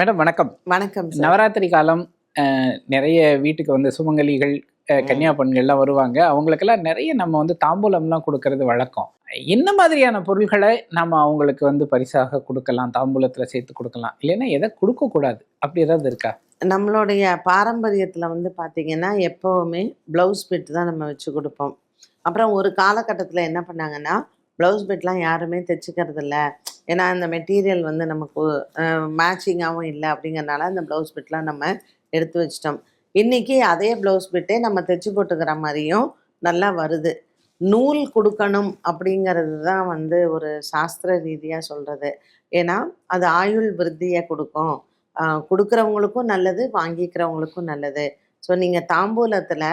Madam வணக்கம். வணக்கம் நவராத்திரி காலம் நிறைய வீட்டுக்கு வந்து சுமங்கலிகள் கன்னியா பெண்கள்லாம் வருவாங்க. அவங்களுக்கெல்லாம் நிறைய நம்ம வந்து தாம்பூலம்லாம் கொடுக்கறது வழக்கம். என்ன மாதிரியான பொருள்களை நம்ம அவங்களுக்கு வந்து பரிசாக கொடுக்கலாம் தாம்பூலத்துல சேர்த்து கொடுக்கலாம்? இல்லைன்னா எதை கொடுக்க கூடாது அப்படி ஏதாவது இருக்கா? நம்மளுடைய பாரம்பரியத்தில் வந்து பார்த்தீங்கன்னா எப்போவுமே ப்ளவுஸ் பிட் தான் நம்ம வச்சு கொடுப்போம். அப்புறம் ஒரு காலகட்டத்தில் என்ன பண்ணாங்கன்னா ப்ளவுஸ் பிட்லாம் யாருமே தைச்சிக்கிறதில்ல. ஏன்னா அந்த மெட்டீரியல் வந்து நமக்கு மேட்சிங்காகவும் இல்லை அப்படிங்கறனால அந்த ப்ளவுஸ் பிட்லாம் நம்ம எடுத்து வச்சிட்டோம். இன்றைக்கி அதே ப்ளவுஸ் பிட்டே நம்ம தைச்சி போட்டுக்கிற மாதிரியும் நல்லா வருது. நூல் கொடுக்கணும் அப்படிங்கிறது தான் வந்து ஒரு சாஸ்திர ரீதியாக சொல்கிறது ஏன்னா அது ஆயுள் விருத்தியை கொடுக்கும். கொடுக்குறவங்களுக்கும் நல்லது வாங்கிக்கிறவங்களுக்கும் நல்லது. ஸோ நீங்கள் தாம்பூலத்தில்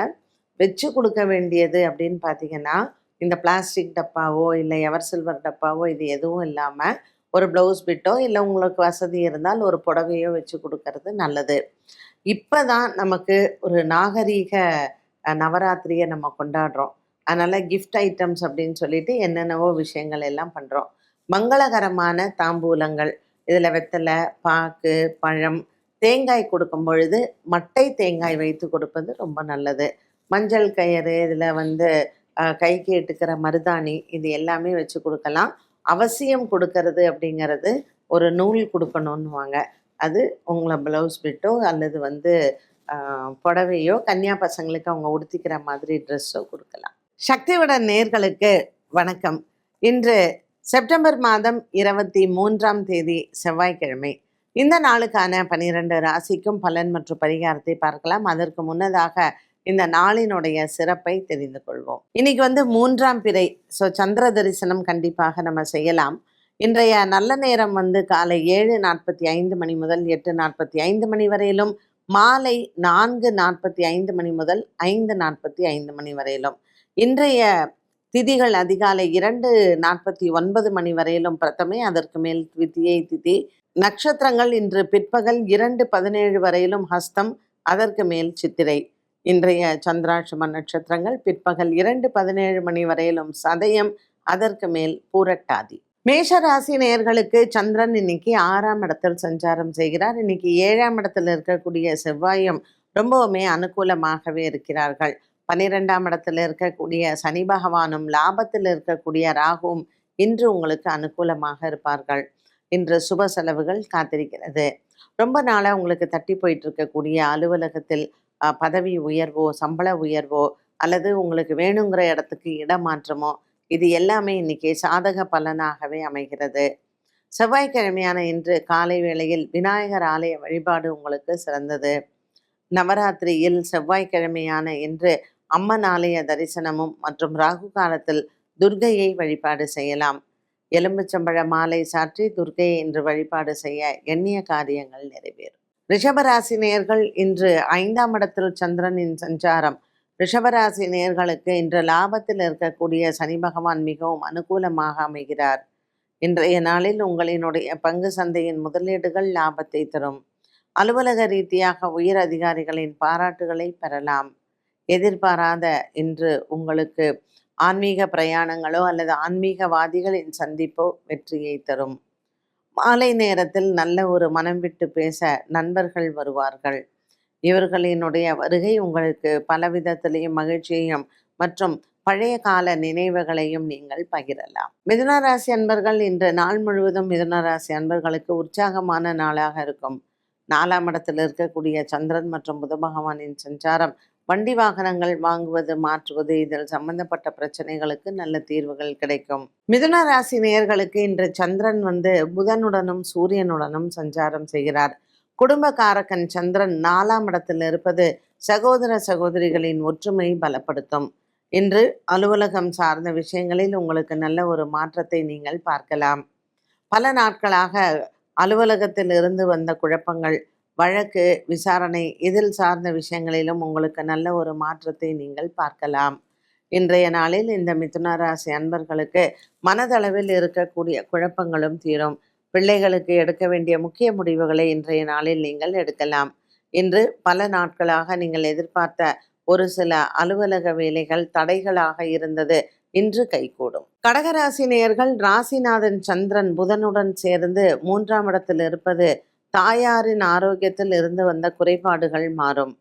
வச்சு கொடுக்க வேண்டியது அப்படின்னு பார்த்தீங்கன்னா இந்த பிளாஸ்டிக் டப்பாவோ இல்லை எவர் சில்வர் டப்பாவோ இது எதுவும் இல்லாமல் ஒரு ப்ளவுஸ் பிட்டோ இல்லை உங்களுக்கு வசதி இருந்தால் ஒரு புடவையோ வச்சு கொடுக்கறது நல்லது. இப்போ தான் நமக்கு ஒரு நாகரீக நவராத்திரியை நம்ம கொண்டாடுறோம். அதனால் கிஃப்ட் ஐட்டம்ஸ் அப்படின்னு சொல்லிட்டு என்னென்னவோ விஷயங்கள் எல்லாம் பண்ணுறோம் மங்களகரமான தாம்பூலங்கள் இதில் வெத்தலை பாக்கு பழம் தேங்காய் கொடுக்கும் பொழுது மட்டை தேங்காய் வைத்து கொடுப்பது ரொம்ப நல்லது. மஞ்சள் கயிறு இதில் வந்து கைக்கு எட்டுக்கிற மருதாணி இது எல்லாமே வச்சு கொடுக்கலாம். அவசியம் கொடுக்கறது அப்படிங்கிறது ஒரு நூல் கொடுக்கணுன்னுவாங்க அது உங்களை ப்ளவுஸ் பிட்டோ அல்லது வந்து புடவையோ கன்னியா பசங்களுக்கு அவங்க உடுத்திக்கிற மாதிரி ட்ரெஸ்ஸோ கொடுக்கலாம். சக்திவிட நேர்களுக்கு வணக்கம். இன்று செப்டம்பர் மாதம் இருபத்தி மூன்றாம் தேதி செவ்வாய்க்கிழமை. இந்த நாளுக்கான பனிரெண்டு ராசிக்கும் பலன் மற்றும் பரிகாரத்தை பார்க்கலாம். அதற்கு முன்னதாக இந்த நாளினுடைய சிறப்பை தெரிந்து கொள்வோம். இன்னைக்கு வந்து மூன்றாம் பிறை ஸோ சந்திர தரிசனம் கண்டிப்பாக நம்ம செய்யலாம். இன்றைய நல்ல நேரம் வந்து காலை ஏழு நாற்பத்தி ஐந்து மணி முதல் எட்டு நாற்பத்தி ஐந்து மணி வரையிலும் மாலை நான்கு நாற்பத்தி ஐந்து மணி முதல் ஐந்து நாற்பத்தி ஐந்து மணி வரையிலும். இன்றைய திதிகள் அதிகாலை இரண்டு நாற்பத்தி ஒன்பது மணி வரையிலும் பிரதமே அதற்கு மேல் த்விதியை திதி. நட்சத்திரங்கள் இன்று பிற்பகல் இரண்டு பதினேழு வரையிலும் ஹஸ்தம் அதற்கு மேல் சித்திரை. இன்றைய சந்திராட்சம நட்சத்திரங்கள் பிற்பகல் இரண்டு பதினேழு மணி வரையிலும் சதயம் அதற்கு மேல் பூரட்டாதி. மேஷ ராசி நேயர்களுக்கு சந்திரன் இன்னைக்கு ஆறாம் இடத்தில் சஞ்சாரம் செய்கிறார். இன்னைக்கு ஏழாம் இடத்தில் இருக்கக்கூடிய செவ்வாயும் ரொம்பவுமே அனுகூலமாகவே இருக்கிறார்கள். பன்னிரெண்டாம் இடத்துல இருக்கக்கூடிய சனி பகவானும் லாபத்தில் இருக்கக்கூடிய ராகுவும் இன்று உங்களுக்கு அனுகூலமாக இருப்பார்கள். இன்று சுப செலவுகள் காத்திருக்கிறது. ரொம்ப நாளாக உங்களுக்கு தட்டி போயிட்டு இருக்கக்கூடிய அலுவலகத்தில் பதவி உயர்வோ சம்பள உயர்வோ அல்லது உங்களுக்கு வேணுங்கிற இடத்துக்கு இடமாற்றமோ இது எல்லாமே இன்னைக்கு சாதக பலனாகவே அமைகிறது. செவ்வாய்க்கிழமையான இன்று காலை வேளையில் விநாயகர் ஆலய வழிபாடு உங்களுக்கு சிறந்தது. நவராத்திரியில் செவ்வாய்க்கிழமையான இன்று அம்மன் ஆலய தரிசனமும் மற்றும் ராகு காலத்தில் துர்கையை வழிபாடு செய்யலாம். எலும்புச்சம்பழ மாலை சாற்றி துர்க்கையை இன்று வழிபாடு செய்ய எண்ணிய காரியங்கள் நிறைவேறும். ரிஷபராசி நேர்கள் இன்று ஐந்தாம் இடத்தில் சந்திரனின் சஞ்சாரம். ரிஷபராசி நேயர்களுக்கு இன்று லாபத்தில் இருக்கக்கூடிய சனி பகவான் மிகவும் அனுகூலமாக அமைகிறார். இன்றைய நாளில் உங்களினுடைய பங்கு சந்தையின் முதலீடுகள் லாபத்தை தரும். அலுவலக ரீதியாக உயர் அதிகாரிகளின் பாராட்டுகளை பெறலாம். எதிர்பாராத இன்று உங்களுக்கு ஆன்மீக பிரயாணங்களோ அல்லது ஆன்மீகவாதிகளின் சந்திப்போ வெற்றியை தரும். மாலை நேரத்தில் நல்ல ஒரு மனம் விட்டு பேச நண்பர்கள் வருவார்கள். இவர்களினுடைய வருகை உங்களுக்கு பல விதத்திலையும் மகிழ்ச்சியையும் மற்றும் பழைய கால நினைவுகளையும் நீங்கள் பகிரலாம். மிதுனராசி அன்பர்கள் இன்று நாள் முழுவதும் மிதுனராசி அன்பர்களுக்கு உற்சாகமான நாளாக இருக்கும். நாலாம் இடத்தில் இருக்கக்கூடிய சந்திரன் மற்றும் புத பகவானின் சஞ்சாரம் வண்டி வாகனங்கள் வாங்குவது மாற்றுவது இதில் சம்பந்தப்பட்ட பிரச்சனைகளுக்கு நல்ல தீர்வுகள் கிடைக்கும். மிதுன ராசி நேயர்களுக்கு இன்று சந்திரன் வந்து புதனுடனும் சூரியனுடனும் சஞ்சாரம் செய்கிறார். குடும்பக்காரகன் சந்திரன் நாலாம் இடத்தில் இருப்பது சகோதர சகோதரிகளின் ஒற்றுமை பலப்படுத்தும். இன்று அலுவலகம் சார்ந்த விஷயங்களில் உங்களுக்கு நல்ல ஒரு மாற்றத்தை நீங்கள் பார்க்கலாம். பல நாட்களாக அலுவலகத்தில் இருந்து வந்த குழப்பங்கள் வழக்கு விசாரணை இதில் சார்ந்த விஷயங்களிலும் உங்களுக்கு நல்ல ஒரு மாற்றத்தை நீங்கள் பார்க்கலாம். இன்றைய நாளில் இந்த மிதுன ராசி அன்பர்களுக்கு மனதளவில் இருக்கக்கூடிய குழப்பங்களும் தீரும். பிள்ளைகளுக்கு எடுக்க வேண்டிய முக்கிய முடிவுகளை இன்றைய நாளில் நீங்கள் எடுக்கலாம். இன்று பல நாட்களாக நீங்கள் எதிர்பார்த்த ஒரு சில அலுவலக வேலைகள் தடைகளாக இருந்தது இன்று கைகூடும். கடகராசி நேயர்கள் ராசிநாதன் சந்திரன் புதனுடன் சேர்ந்து மூன்றாம் இடத்தில் இருப்பது தாயாரின் ஆரோக்கியத்தில் இருந்து வந்த குறைபாடுகள் மாறும்.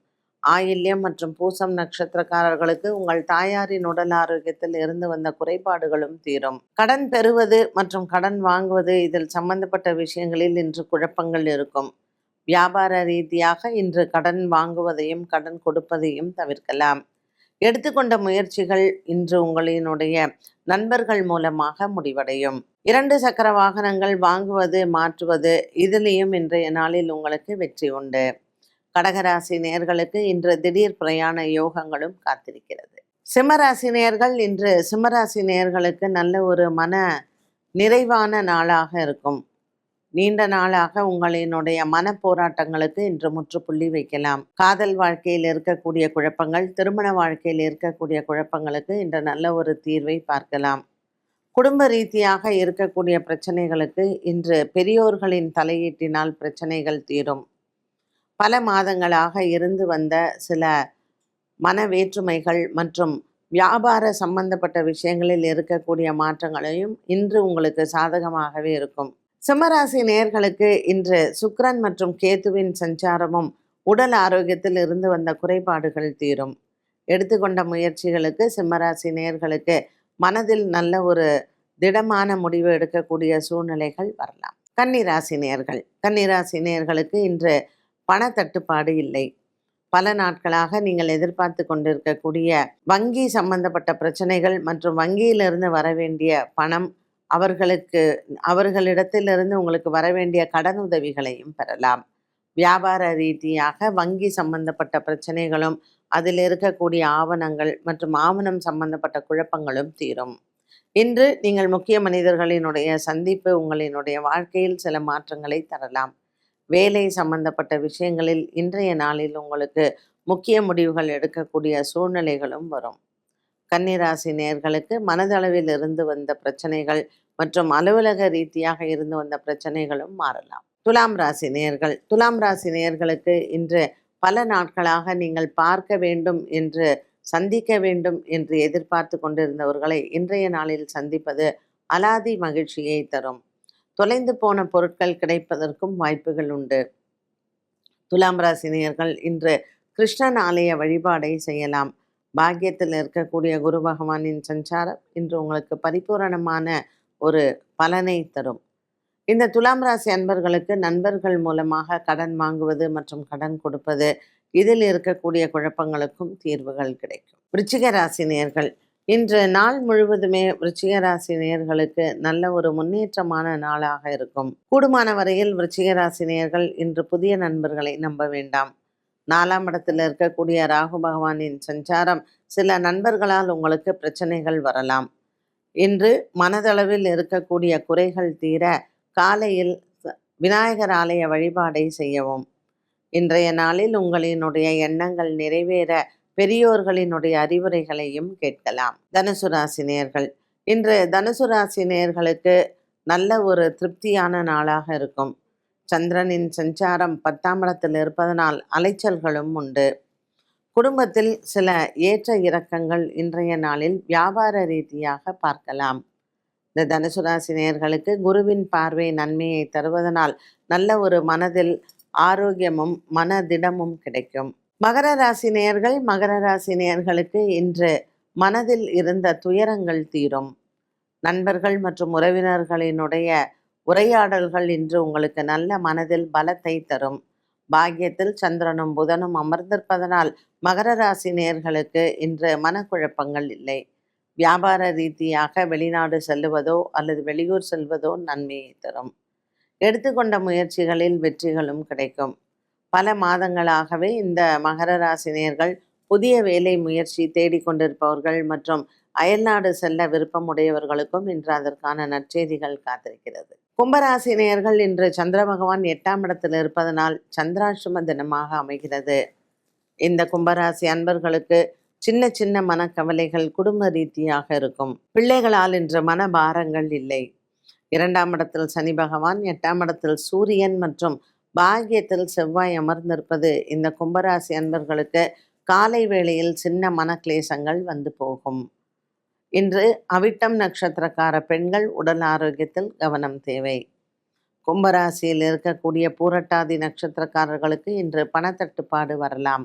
ஆயில்யம் மற்றும் பூசம் நட்சத்திரக்காரர்களுக்கு உங்கள் தாயாரின் உடல் ஆரோக்கியத்தில் இருந்து வந்த குறைபாடுகளும் தீரும். கடன் பெறுவது மற்றும் கடன் வாங்குவது இதில் சம்பந்தப்பட்ட விஷயங்களில் இன்று குழப்பங்கள் இருக்கும். வியாபார ரீதியாக இன்று கடன் வாங்குவதையும் கடன் கொடுப்பதையும் தவிர்க்கலாம். எடுத்துக்கொண்ட முயற்சிகள் இன்று உங்களினுடைய நண்பர்கள் மூலமாக முடிவடையும். இரண்டு சக்கர வாகனங்கள் வாங்குவது மாற்றுவது இதிலேயும் இன்றைய நாளில் உங்களுக்கு வெற்றி உண்டு. கடகராசி நேயர்களுக்கு இன்று திடீர் பிரயாண யோகங்களும் காத்திருக்கிறது. சிம்மராசி நேர்கள் இன்று சிம்மராசி நேயர்களுக்கு நல்ல ஒரு மன நிறைவான நாளாக இருக்கும். நீண்ட நாளாக உங்களினுடைய மன போராட்டங்களுக்கு இன்று முற்றுப்புள்ளி வைக்கலாம். காதல் வாழ்க்கையில் இருக்கக்கூடிய குழப்பங்கள் திருமண வாழ்க்கையில் இருக்கக்கூடிய குழப்பங்களுக்கு இன்று நல்ல ஒரு தீர்வை பார்க்கலாம். குடும்ப ரீதியாக இருக்கக்கூடிய பிரச்சனைகளுக்கு இன்று பெரியோர்களின் தலையீட்டினால் பிரச்சனைகள் தீரும். பல மாதங்களாக இருந்து வந்த சில மன வேற்றுமைகள் மற்றும் வியாபார சம்பந்தப்பட்ட விஷயங்களில் இருக்கக்கூடிய மாற்றங்களையும் இன்று உங்களுக்கு சாதகமாகவே இருக்கும். சிம்மராசி நேயர்களுக்கு இன்று சுக்ரன் மற்றும் கேதுவின் சஞ்சாரமும் உடல் ஆரோக்கியத்தில் இருந்து வந்த குறைபாடுகள் தீரும். எடுத்துக்கொண்ட முயற்சிகளுக்கு சிம்மராசி நேயர்களுக்கு மனதில் நல்ல ஒரு திடமான முடிவு எடுக்கக்கூடிய சூழ்நிலைகள் வரலாம். கன்னிராசி நேயர்கள் கன்னிராசி நேர்களுக்கு இன்று பண தட்டுப்பாடு இல்லை. பல நாட்களாக நீங்கள் எதிர்பார்த்து கொண்டிருக்கக்கூடிய வங்கி சம்பந்தப்பட்ட பிரச்சனைகள் மற்றும் வங்கியிலிருந்து வர வேண்டிய பணம் அவர்களுக்கு அவர்களிடத்திலிருந்து உங்களுக்கு வர வேண்டிய கடன் உதவிகளையும் பெறலாம். வியாபார ரீதியாக வங்கி சம்பந்தப்பட்ட பிரச்சனைகளும் அதில் இருக்கக்கூடிய ஆவணங்கள் மற்றும் ஆவணம் சம்பந்தப்பட்ட குழப்பங்களும் தீரும். இன்று நீங்கள் முக்கிய மனிதர்களினுடைய சந்திப்பு உங்களினுடைய வாழ்க்கையில் சில மாற்றங்களை தரலாம். வேலை சம்பந்தப்பட்ட விஷயங்களில் இன்றைய நாளில் உங்களுக்கு முக்கிய முடிவுகள் எடுக்கக்கூடிய சூழ்நிலைகளும் வரும். கன்னிராசி நேர்களுக்கு மனதளவில் இருந்து வந்த பிரச்சனைகள் மற்றும் அலுவலக ரீதியாக இருந்து வந்த பிரச்சனைகளும் மாறலாம். துலாம் ராசி நேர்கள் துலாம் ராசி நேர்களுக்கு இன்று பல நாட்களாக நீங்கள் பார்க்க வேண்டும் என்று சந்திக்க வேண்டும் என்று எதிர்பார்த்து கொண்டிருந்தவர்களை இன்றைய நாளில் சந்திப்பது அலாதி மகிழ்ச்சியை தரும். தொலைந்து போன பொருட்கள் கிடைப்பதற்கும் வாய்ப்புகள் உண்டு. துலாம் ராசினியர்கள் இன்று கிருஷ்ணன் ஆலய வழிபாடை செய்யலாம். பாக்கியத்தில் இருக்கக்கூடிய குரு பகவானின் சஞ்சாரம் இன்று உங்களுக்கு பரிபூரணமான ஒரு பலனை தரும். இந்த துலாம் ராசி அன்பர்களுக்கு நண்பர்கள் மூலமாக கடன் வாங்குவது மற்றும் கடன் கொடுப்பது இதில் இருக்கக்கூடிய குழப்பங்களுக்கும் தீர்வுகள் கிடைக்கும். விருச்சிக ராசி நேர்கள் இன்று நாள் முழுவதுமே விருச்சிக ராசி நேர்களுக்கு நல்ல ஒரு முன்னேற்றமான நாளாக இருக்கும். கூடுமான வரையில் விருச்சிக ராசி நேர்கள் இன்று புதிய நண்பர்களை நம்ப வேண்டாம். நாலாம் இடத்தில் இருக்கக்கூடிய ராகு பகவானின் சஞ்சாரம் சில நண்பர்களால் உங்களுக்கு பிரச்சனைகள் வரலாம். இன்று மனதளவில் இருக்கக்கூடிய குறைகள் தீர காலையில் விநாயகர் ஆலய வழிபாடை செய்யவும். இன்றைய நாளில் உங்களினுடைய எண்ணங்கள் நிறைவேற பெரியோர்களினுடைய அறிவுரைகளையும் கேட்கலாம். தனுசு ராசி இன்று தனுசு ராசி நல்ல ஒரு திருப்தியான நாளாக இருக்கும். சந்திரனின் சஞ்சாரம் பத்தாம் இடத்தில் இருப்பதனால் அலைச்சல்களும் உண்டு. குடும்பத்தில் சில ஏற்ற இறக்கங்கள் இன்றைய நாளில் வியாபார ரீதியாக பார்க்கலாம். இந்த தனுசு ராசி நேயர்களுக்கு குருவின் பார்வை நன்மையை தருவதனால் நல்ல ஒரு மனதில் ஆரோக்கியமும் மனதிடமும் கிடைக்கும். மகர ராசி நேயர்கள் மகர ராசி நேயர்களுக்கு இன்று மனதில் இருந்த துயரங்கள் தீரும். நண்பர்கள் மற்றும் உறவினர்களினுடைய உரையாடல்கள் இன்று உங்களுக்கு நல்ல மனதில் பலத்தை தரும். பாக்கியத்தில் சந்திரனும் புதனும் அமர்ந்திருப்பதனால் மகர ராசி நேர்களுக்கு இன்று மனக்குழப்பங்கள் இல்லை. வியாபார ரீதியாக வெளிநாடு செல்லுவதோ அல்லது வெளியூர் செல்வதோ நன்மையை தரும். எடுத்துக்கொண்ட முயற்சிகளில் வெற்றிகளும் கிடைக்கும். பல மாதங்களாகவே இந்த மகர ராசினியர்கள் புதிய வேலை முயற்சி தேடிக்கொண்டிருப்பவர்கள் மற்றும் அயல்நாடு செல்ல விருப்பமுடையவர்களுக்கும் இன்று அதற்கான நற்செய்திகள் காத்திருக்கிறது. கும்பராசினியர்கள் இன்று சந்திர பகவான் எட்டாம் இடத்தில் இருப்பதனால் சந்திராஷ்டம தினமாக அமைகிறது. இந்த கும்பராசி அன்பர்களுக்கு சின்ன சின்ன மனக்கவலைகள் குடும்ப ரீதியாக இருக்கும். பிள்ளைகளால் இன்று மனபாரங்கள் இல்லை. இரண்டாம் இடத்தில் சனி பகவான் எட்டாம் இடத்தில் சூரியன் மற்றும் பாகியத்தில் செவ்வாய் அமர்ந்திருப்பது இந்த கும்பராசி அன்பர்களுக்கு காலை வேளையில் சின்ன மனக்லேசங்கள் வந்து போகும். இன்று அவிட்டம் நட்சத்திரக்கார பெண்கள் உடல் ஆரோக்கியத்தில் கவனம் தேவை. கும்பராசியில் இருக்கக்கூடிய பூரட்டாதி நட்சத்திரக்காரர்களுக்கு இன்று பணத்தட்டுப்பாடு வரலாம்.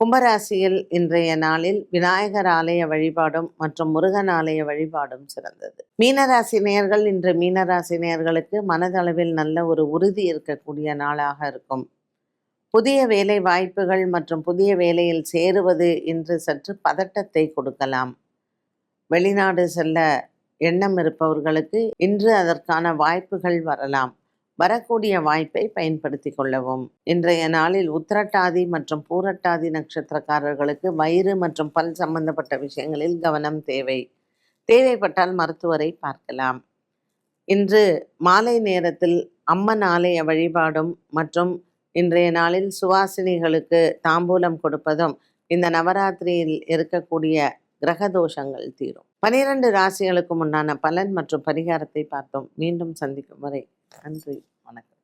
கும்பராசியில் இன்றைய நாளில் விநாயகர் ஆலய வழிபாடும் மற்றும் முருகன் ஆலய வழிபாடும் சிறந்தது. மீனராசி நேயர்கள் இன்று மீனராசி நேயர்களுக்கு மனதளவில் நல்ல ஒரு உறுதி இருக்கக்கூடிய நாளாக இருக்கும். புதிய வேலை வாய்ப்புகள் மற்றும் புதிய வேலையில் சேருவது இன்று சற்று பதட்டத்தை கொடுக்கலாம். வெளிநாடு செல்ல எண்ணம் இருப்பவர்களுக்கு இன்று அதற்கான வாய்ப்புகள் வரலாம். வரக்கூடிய வாய்ப்பை பயன்படுத்தி கொள்ளவும். இன்றைய நாளில் உத்திரட்டாதி மற்றும் பூரட்டாதி நட்சத்திரக்காரர்களுக்கு வயிறு மற்றும் பல் சம்பந்தப்பட்ட விஷயங்களில் கவனம் தேவை. தேவைப்பட்டால் மருத்துவரை பார்க்கலாம். இன்று மாலை நேரத்தில் அம்மன் ஆலய வழிபாடும் மற்றும் இன்றைய நாளில் சுவாசினிகளுக்கு தாம்பூலம் கொடுப்பதும் இந்த நவராத்திரியில் இருக்கக்கூடிய கிரக தோஷங்கள் தீரும். பனிரெண்டு ராசிகளுக்கும் உண்டான பலன் மற்றும் பரிகாரத்தை பார்த்தோம். மீண்டும் சந்திக்கும் வரை நன்றி வணக்கம்.